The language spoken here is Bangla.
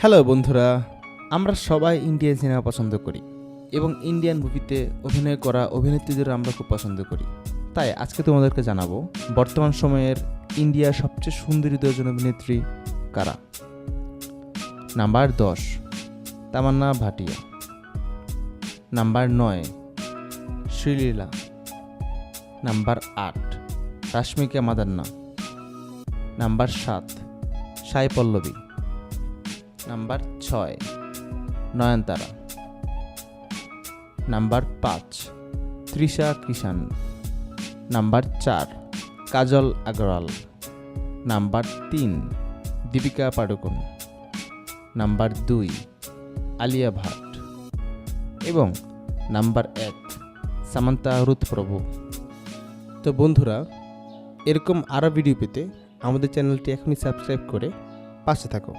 হ্যালো বন্ধুরা, আমরা সবাই ইন্ডিয়ান সিনেমা পছন্দ করি এবং ইন্ডিয়ান মুভিতে অভিনয় করা অভিনেত্রীদের আমরা খুব পছন্দ করি। তাই আজকে তোমাদেরকে জানাব, বর্তমান সময়ের ইন্ডিয়ার সবচেয়ে সুন্দরী দুজন অভিনেত্রী কারা? নাম্বার দশ, তামান্না ভাটিয়া। নাম্বার নয়, শ্রীলীলা। নাম্বার আট, রাশ্মিকা মাদান্না। নাম্বার সাত, সাই পল্লবী। নাম্বার ছয়, নয়নতারা। নাম্বার পাঁচ, তৃষা কিষান নাম্বার চার, কাজল আগরওয়াল। নাম্বার তিন, দীপিকা পাডুকোন। নাম্বার দুই, আলিয়া ভাট। এবং নাম্বার এক, সামান্তা প্রভু তো বন্ধুরা, এরকম আরও ভিডিও পেতে আমাদের চ্যানেলটি এখনই সাবস্ক্রাইব করে পাশে থাকো।